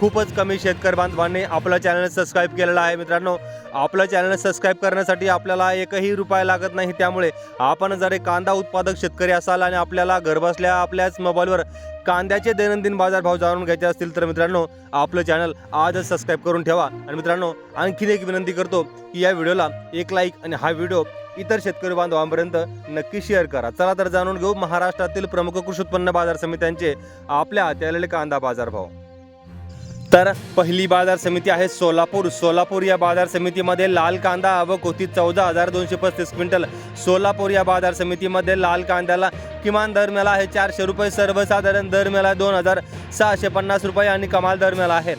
खूपच कमी शेतकरी बांधवांनी आपलं चॅनल सबस्क्राईब केलेलं आहे मित्रांनो. आपलं चॅनल सबस्क्राईब करण्यासाठी आपल्याला एकही रुपया लागत नाही. त्यामुळे आपण जर एक कांदा उत्पादक शेतकरी असाल आणि आपल्याला घरबसल्या आपल्याच मोबाईलवर कांद्याचे दैनंदिन बाजारभाव जाणून घ्यायचे असतील तर मित्रांनो आपलं चॅनल आजच सबस्क्राईब करून ठेवा. आणि मित्रांनो आणखीन एक विनंती करतो की या व्हिडिओला एक लाईक आणि हा व्हिडिओ इतर शेतकरी बांधवांपर्यंत नक्की शेअर करा. चला तर जाणून घेऊ महाराष्ट्रातील प्रमुख कृषी उत्पन्न बाजार समित्यांचे आपल्या हाती आलेले कांदा बाजारभाव. तर पहिली बाजार समिती आहे सोलापूर. सोलापूर या बाजार समितीमध्ये लाल कांदा आवक होती चौदा हजार दोनशे पस्तीस क्विंटल. सोलापूर या बाजार समितीमध्ये लाल कांद्याला किमान दर मिळाला आहे चारशे रुपये. सर्वसाधारण दर मिळाला दोन हजार सहाशे पन्नास रुपये आणि कमाल दर मिळाला आहे.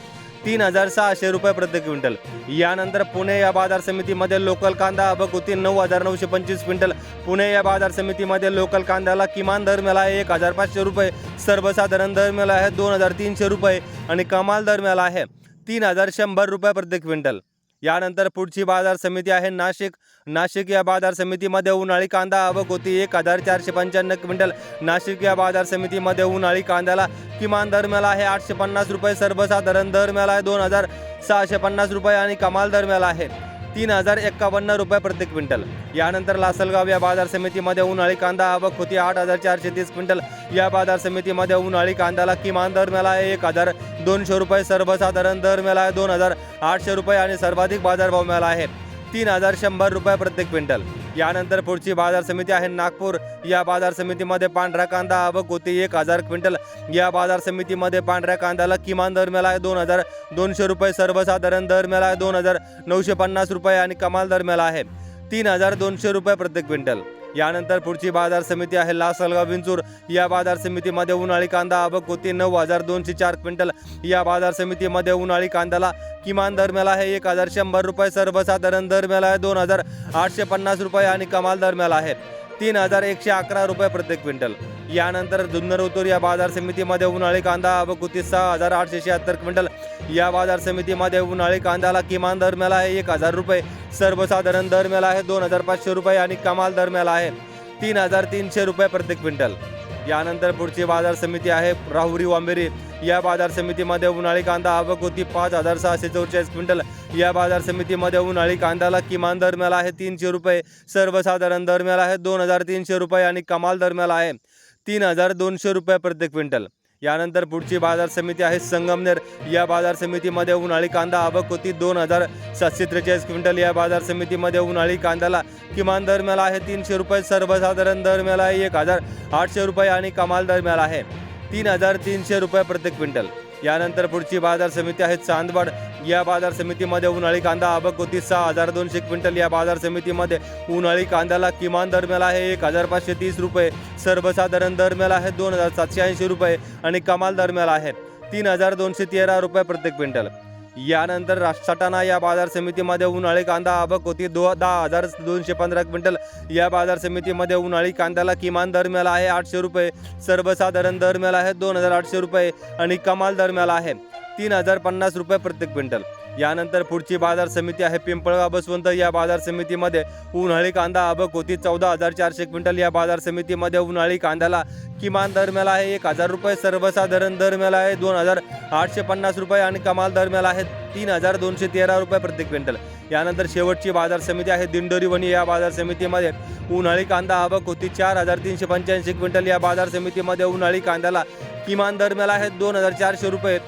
तीन हजार सहाशे रुपये प्रति क्विंटल. यानंतर पुणे या बाजार समितीमध्ये लोकल कांदा आवक होती नऊ हजार नऊशे पंचवीस क्विंटल. पुणे या बाजार समितीमध्ये लोकल कांद्याला किमान दर मिळाला आहे एक हजार पाचशे रुपये. सर्वसाधारण दर मिळाला आहे दोन हजार तीनशे रुपये. आणि कमाल दर मिळाला आहे तीन हजार शंभर रुपये प्रति क्विंटल. यानंतर पुढची बाजार समिती आहे नाशिक. नाशिक या बाजार समितीमध्ये उन्हाळी कांदा आवक होती एक हजार चारशे पंच्याण्णव क्विंटल. नाशिक या बाजार समितीमध्ये उन्हाळी कांद्याला किमान दर मिळाला आहे आठशे पन्नास रुपये सर्वसाधारण दर मिळाला आहे दोन हजार सहाशे पन्नास रुपये आणि कमाल दर मिळाला आहे. तीन हजार एक्कावन्न रुपये प्रति क्विंटल. यानंतर लासलगाव या बाजार समितीमध्ये उन्हाळी कांदा आवक होती. आठ हजार चारशे तीस क्विंटल. या बाजार समितीमध्ये उन्हाळी कांद्याला किमान दर मिळाला आहे एक हजार दोनशे रुपये. सर्वसाधारण दर मिळाला आहे दोन हजार आठशे रुपये आणि सर्वाधिक बाजारभाव मिळाला आहे. तीन हजार शंभर रुपये प्रत्येक क्विंटल. यानंतर पुढची बाजार समिती आहे नागपूर. या बाजार समितीमध्ये पांढरा कांदा आवक होती एक हजार क्विंटल. या बाजार समितीमध्ये पांढऱ्या कांद्याला किमान दर मिळाला आहे दोन हजार दोनशे रुपये सर्वसाधारण दर मिळाला आहे दोन हजार नऊशे पन्नास रुपये आणि कमाल दर मिळाला आहे तीन हजार दोनशे रुपये प्रत्येक क्विंटल. यानंतर पुढची बाजार समिती आहे लासलगाव विंचूर. या बाजार समितीमध्ये उन्हाळी कांदा आवक होती. नऊ हजार दोनशे चार क्विंटल. या बाजार समितीमध्ये उन्हाळी कांद्याला किमान दर मिळाला आहे. एक हजार शंभर रुपये सर्वसाधारण दर मिळाला आहे. दोन हजार आठशे पन्नास रुपये आणि कमाल दर मिळाला आहे. तीन हजार एकशे अकरा रुपये प्रत्येक क्विंटल. यानंतर जुन्नर उतूर या बाजार समितीमध्ये उन्हाळी कांदा व कुतीस सहा हजार आठशे शहात्तर क्विंटल. या बाजार समितीमध्ये उन्हाळी कांद्याला किमान दर मिळाला आहे एक हजार रुपये. सर्वसाधारण दर मिळाला आहे दोन हजार पाचशे रुपये आणि कमाल दर मिळाला आहे तीन हजार तीनशे रुपये प्रत्येक क्विंटल. यानंतर पुढची बाजार समिती आहे राहुरी वांबेरी. या बाजार समितीमध्ये उन्हाळी कांदा आवक होती पाच हजार सहाशे चौचाळीस क्विंटल. या बाजार समितीमध्ये उन्हाळी कांद्याला किमान दर मिळाला आहे तीनशे रुपये सर्वसाधारण दर मिळाला आहे दोन हजार तीनशे रुपये आणि कमाल दर मिळाला आहे तीन हजार दोनशे रुपये प्रत्येक क्विंटल. यानंतर पुढची बाजार समिती आहे संगमनेर. या बाजार समितीमध्ये उन्हाळी कांदा आवक होती दोन हजार सातशे त्रेचाळीस क्विंटल. या बाजार समितीमध्ये उन्हाळी कांद्याला किमान दर मिळाला आहे तीनशे रुपये सर्वसाधारण दर मिळाला आहे एक हजार आठशे रुपये आणि कमाल दर मिळाला आहे तीन हजार तीनशे रुपये प्रत्येक क्विंटल. यानंतर पुढची बाजार समिती आहे चांदवड. या बाजार समितीमध्ये उन्हाळी कांदा आवक होती. सहा हजार दोनशे क्विंटल या बाजार समितीमध्ये उन्हाळी कांद्याला किमान दर मिळाला आहे. एक हजार पाचशे तीस रुपये. सर्वसाधारण दर मिळाला आहे. दोन हजार सातशे ऐंशी रुपये आणि कमाल दर मिळाला आहे. तीन हजार दोनशे तेरा रुपये प्रत्येक क्विंटल. यानंतर राष्ट्राटाना या बाजार समितीमध्ये उन्हाळी कांदा आवक होती. दो दहा हजार दोनशे पंधरा क्विंटल. या बाजार समितीमध्ये उन्हाळी कांद्याला किमान दर मिळाला आहे. आठशे रुपये. सर्वसाधारण दर मिळाला आहे. दोन हजार आठशे रुपये आणि कमाल दर मिळाला आहे. तीन हजार पन्नास रुपये प्रत्येक क्विंटल. यानंतर पुढची बाजार समिती आहे पिंपळगाव बसवंत. या बाजार समितीमध्ये उन्हाळी कांदा अबक होती चौदा हजार चारशे क्विंटल. या बाजार समितीमध्ये उन्हाळी कांद्याला किमान दर मिळाला आहे एक हजार रुपये सर्वसाधारण दर मिळाला आहे दोन हजार आठशे पन्नास रुपये आणि कमाल दर मिळाला आहे तीन हजार दोनशे तेरा रुपये प्रत्येक क्विंटल. यानंतर शेवटची बाजार समिती आहे दिंडोरीवणी या बाजार समितीमध्ये उन्हाळी कांदा आवक होती चार हजार तीनशे पंच्याऐंशी क्विंटल. या बाजार समितीमध्ये उन्हाळी कांद्याला किमान दर मिळाला आहे दोन हजार चारशे रुपये.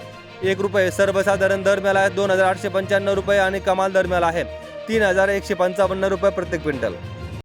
एक रुपये. सर्वसाधारण दर मिळाला आहे दोन हजार आठशे पंच्याण्णव रुपये आणि कमाल दर मिळाला आहे. तीन हजार एकशे पंचावन्न रुपये प्रत्येक क्विंटल.